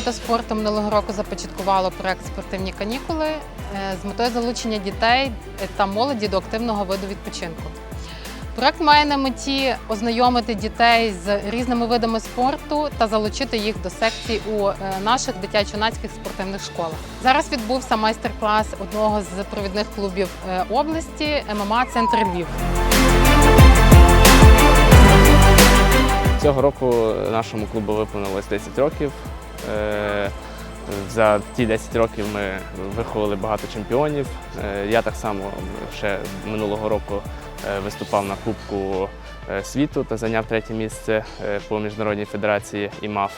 та спорту минулого року започаткувало проект Спортивні канікули е, з метою залучення дітей та молоді до активного виду відпочинку. Проект має на меті ознайомити дітей з різними видами спорту та залучити їх до секцій у е, наших дитячо-юнацьких спортивних школах. Зараз відбувся майстер-клас одного з провідних клубів е, області ММА Центр Львів. Цього року нашому клубу виповнилось 10 років. Е, За ті 10 років ми виховали багато чемпіонів. Е, Я так само ще минулого року е, виступав на Кубку світу та зайняв третє місце по міжнародній федерації ІМАФ.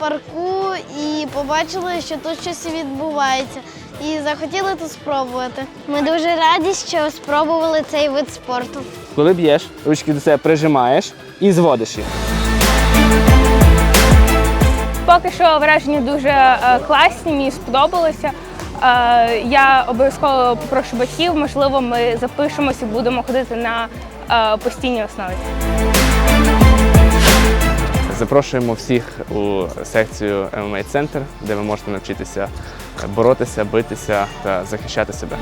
Парку і побачили, що тут щось відбувається. І захотіли тут спробувати. Ми дуже раді, що спробували цей вид спорту. Коли б'єш, ручки до себе прижимаєш і зводиш їх. Поки що враження дуже е, класні, мені сподобалося. Е, Я обов'язково попрошу батьків, можливо, ми запишемося і будемо ходити на е, постійній основі. Запрошуємо всіх у секцію MMA Центр, де ви можете навчитися боротися, битися та захищати себе.